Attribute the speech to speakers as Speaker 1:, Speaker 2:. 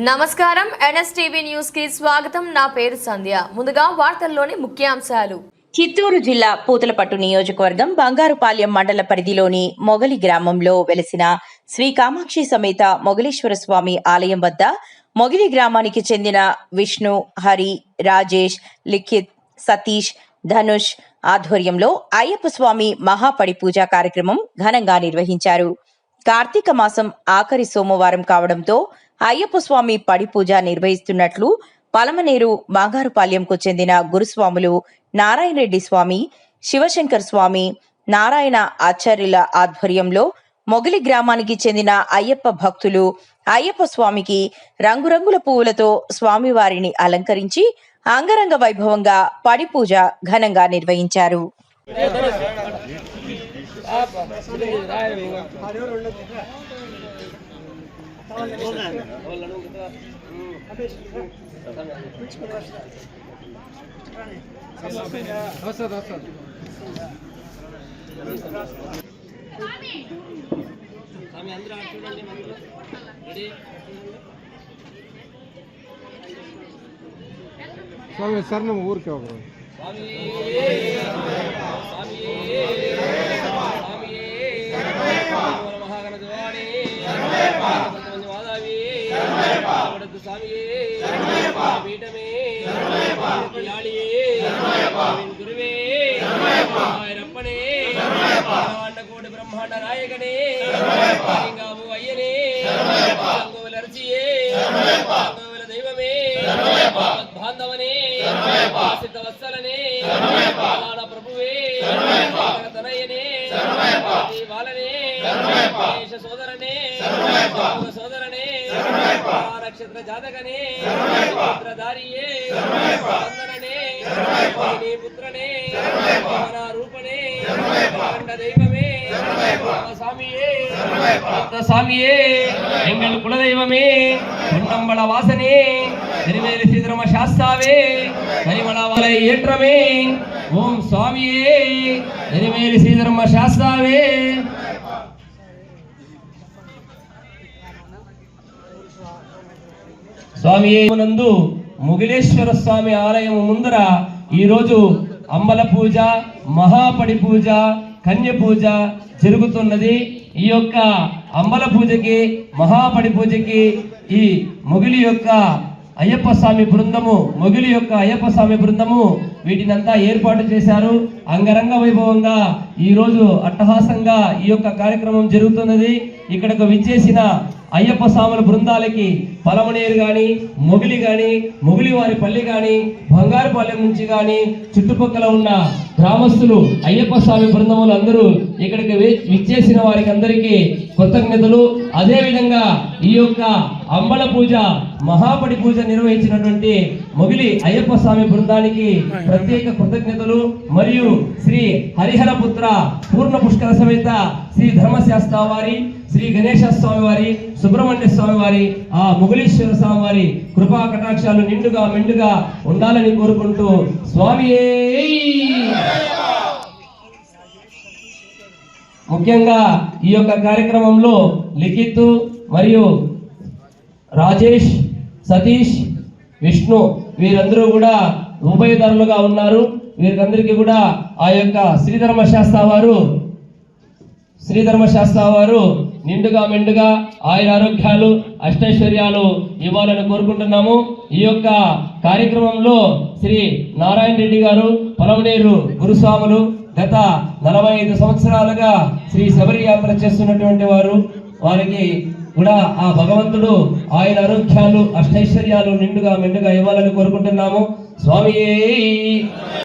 Speaker 1: నమస్కారం. ఎన్ఎస్టీవీ న్యూస్కి స్వాగతం. నా పేరు సంధ్య. ముందుగా వార్తల్లోని ముఖ్యాంశాలు.
Speaker 2: చిత్తూరు జిల్లా పూతలపట్టు నియోజకవర్గం బంగారుపాలెం మండల పరిధిలోని మొగలి గ్రామంలో వెలసిన శ్రీ కామాక్షి సమేత మొగలీశ్వర స్వామి ఆలయం వద్ద మొగిలి గ్రామానికి చెందిన విష్ణు హరి రాజేష్ లిఖిత్ సతీష్ ధనుష్ ఆధ్వర్యంలో అయ్యప్ప స్వామి మహాపడి పూజా కార్యక్రమం ఘనంగా నిర్వహించారు. కార్తీక మాసం ఆఖరి సోమవారం కావడంతో అయ్యప్ప స్వామి పడి పూజ నిర్వహిస్తున్నట్లు పలమనేరు బంగారుపాలెంకు చెందిన గురుస్వాములు నారాయణరెడ్డి స్వామి శివశంకర్ స్వామి నారాయణ ఆచార్యుల ఆధ్వర్యంలో మొగిలి గ్రామానికి చెందిన అయ్యప్ప భక్తులు అయ్యప్ప స్వామికి రంగురంగుల పువ్వులతో స్వామివారిని అలంకరించి అంగరంగ వైభవంగా పడి పూజ ఘనంగా నిర్వహించారు.
Speaker 3: ಸ್ವಾಮಿ ಸರ್ ನಮ್ಮ ಊರಿಗೆ
Speaker 4: யாழியே குருவே. ரப்பனே ஆண்ட கோடு பிரம்மாண்ட நாயகனே. ஐயங்காவு ஐயனே. கோவில் அரிசியே. கோவில் தெய்வமே. பாந்தவனே சித்த வசலனே பிரபுவே. నీ పుత్రనే మన రూపనే அண்ட தெய்வமே சாமியே சாமியே எங்கள் குலதெய்வமே பொன்னம்பல வாசனே திருவேலி சீதரம சாஸ்தாவே கரிமள வலை ஏற்றமே ஓம் சுவாமியே திருவேலி சீதரம சாஸ்தாவே స్వామి నందు ముగిలేశ్వర స్వామి ఆలయం ముందర ఈరోజు అంబల పూజ మహాపడి పూజ కన్య పూజ జరుగుతున్నది. ఈ యొక్క అంబల పూజకి మహాపడి పూజకి ఈ మొగిలి యొక్క అయ్యప్ప స్వామి బృందము మొగిలి యొక్క అయ్యప్ప స్వామి బృందము వీటినంతా ఏర్పాటు చేశారు. అంగరంగ వైభవంగా ఈరోజు అట్టహాసంగా ఈ యొక్క కార్యక్రమం జరుగుతున్నది. ఇక్కడకు విచ్చేసిన అయ్యప్ప స్వాముల బృందాలకి పలమనేరు గాని మొగిలి గాని మొగిలి వారి పల్లి గాని బంగారుపాలెం నుంచి గాని చుట్టుపక్కల ఉన్న గ్రామస్తులు అయ్యప్ప స్వామి బృందములు అందరూ ఇక్కడికి వి- విచ్చేసిన వారికి అందరికీ కృతజ్ఞతలు. అదేవిధంగా ఈ యొక్క అంబల పూజ మహాపడి పూజ నిర్వహించినటువంటి మొగిలి అయ్యప్ప స్వామి బృందానికి ప్రత్యేక కృతజ్ఞతలు. మరియు శ్రీ హరిహరపుత్ర పూర్ణ పుష్కర సమేత శ్రీ ధర్మశాస్త్ర వారి శ్రీ గణేశ స్వామి వారి సుబ్రహ్మణ్య స్వామి వారి ఆ ముగులీశ్వర స్వామి వారి కృపా కటాక్షాలు నిండుగా మెండుగా ఉండాలని కోరుకుంటూ స్వామి ముఖ్యంగా ఈ యొక్క కార్యక్రమంలో లిఖిత్ మరియు రాజేష్ సతీష్ విష్ణు వీరందరూ కూడా ఉభయదారులుగా ఉన్నారు. వీరందరికీ కూడా ఆ యొక్క శ్రీధర్మ శాస్త్ర వారు శ్రీధర్మ శాస్త్ర వారు నిండుగా మెండుగా ఆయుర ఆరోగ్యాలు అష్టైశ్వర్యాలు ఇవ్వాలని కోరుకుంటున్నాము. ఈ యొక్క కార్యక్రమంలో శ్రీ నారాయణ రెడ్డి గారు పొలమనేరు గురుస్వాములు గత నలభై ఐదు సంవత్సరాలుగా శ్రీ శబరి యాత్ర చేస్తున్నటువంటి వారు వారికి కూడా ఆ భగవంతుడు ఆయన ఆరోగ్యాలు అష్టైశ్వర్యాలు నిండుగా మెండుగా ఇవ్వాలని కోరుకుంటున్నాము. స్వామి!